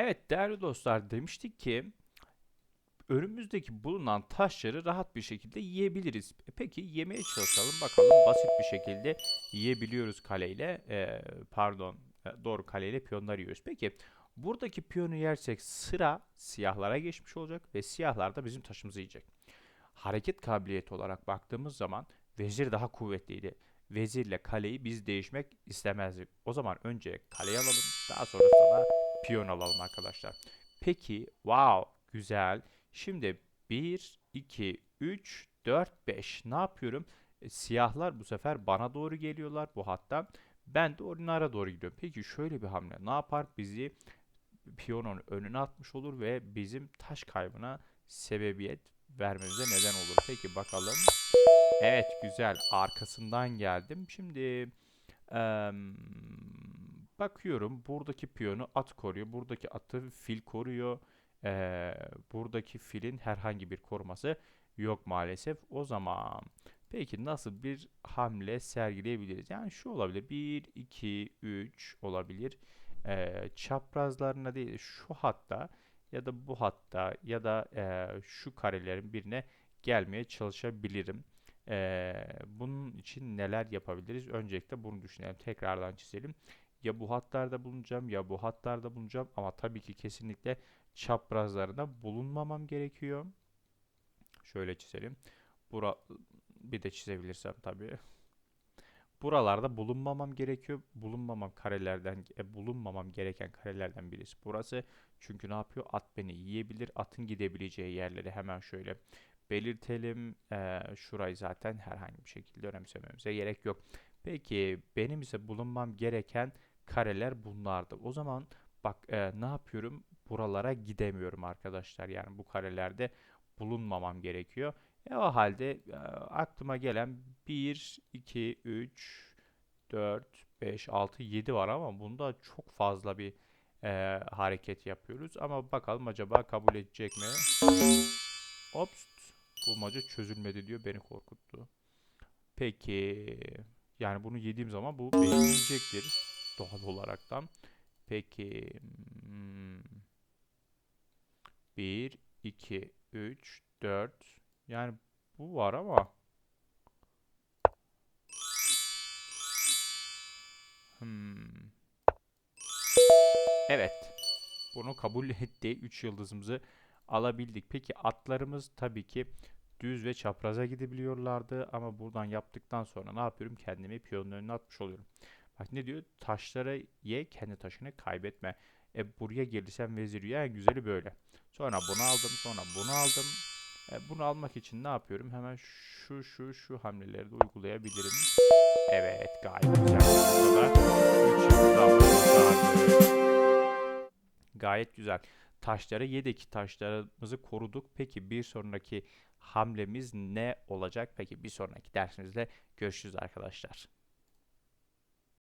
Evet değerli dostlar demiştik ki önümüzdeki bulunan taşları rahat bir şekilde yiyebiliriz. E, Peki yemeye çalışalım bakalım basit bir şekilde yiyebiliyoruz kaleyle e, pardon e, doğru kaleyle piyonları yiyoruz. Peki buradaki piyonu yersek sıra siyahlara geçmiş olacak ve siyahlar da bizim taşımızı yiyecek. Hareket kabiliyeti olarak baktığımız zaman vezir daha kuvvetliydi. Vezirle kaleyi biz değişmek istemezdik. O zaman önce kaleyi alalım daha sonrasında da piyon alalım arkadaşlar. Peki, wow, güzel. Şimdi 1, 2, 3, 4, 5. Ne yapıyorum? E, siyahlar bu sefer bana doğru geliyorlar bu hatta. Ben de onlara doğru gidiyorum. Peki şöyle bir hamle ne yapar? Bizi piyonun önüne atmış olur ve bizim taş kaybına sebebiyet vermemize neden olur. Peki bakalım. Evet güzel. Arkasından geldim. Şimdi em, bakıyorum buradaki piyonu at koruyor. Buradaki atı fil koruyor. Eee, buradaki filin herhangi bir koruması yok maalesef. O zaman peki nasıl bir hamle sergileyebiliriz? Yani şu olabilir. bir 2 3 olabilir. Eee, çaprazlarına değil şu hatta ya da bu hatta ya da eee, şu karelerin birine gelmeye çalışabilirim. Eee, bunun için neler yapabiliriz? Öncelikle bunu düşünelim. Tekrardan çizelim. Ya bu hatlarda bulunacağım ya bu hatlarda bulunacağım ama tabii ki kesinlikle çaprazlarında bulunmamam gerekiyor. Şöyle çizelim. Bura bir de çizebilirsem tabii. Buralarda bulunmamam gerekiyor. Bulunmamam karelerden e, bulunmamam gereken karelerden birisi burası. Çünkü ne yapıyor? At beni yiyebilir. Atın gidebileceği yerleri hemen şöyle belirtelim. Ee, şurayı zaten herhangi bir şekilde önemsememize gerek yok. Peki benim ise bulunmam gereken kareler bunlardı. O zaman bak e, ne yapıyorum? Buralara gidemiyorum arkadaşlar. Yani bu karelerde bulunmamam gerekiyor. E, o halde e, aklıma gelen 1, 2, 3, 4, 5, 6, 7 var ama bunda çok fazla bir e, hareket yapıyoruz. Ama bakalım acaba kabul edecek mi? Ops, bulmaca çözülmedi diyor beni korkuttu. Peki yani bunu yediğim zaman bu beni yiyecektir doğal olaraktan. Peki hmm, 1, 2, 3, 4 yani bu var ama hmm, evet bunu kabul etti. 3 yıldızımızı alabildik. Peki atlarımız tabii ki düz ve çapraza gidebiliyorlardı ama buradan yaptıktan sonra ne yapıyorum? Kendimi piyonun önüne atmış oluyorum. Bak ne diyor? Taşları ye, kendi taşını kaybetme. E buraya gelirsem vezir ye. En güzeli böyle. Sonra bunu aldım, sonra bunu aldım. E, bunu almak için ne yapıyorum? Hemen şu şu şu hamleleri de uygulayabilirim. Evet, gayet güzel. Gayet güzel. Taşları yedek taşlarımızı koruduk. Peki bir sonraki hamlemiz ne olacak? Peki bir sonraki dersimizde görüşürüz arkadaşlar.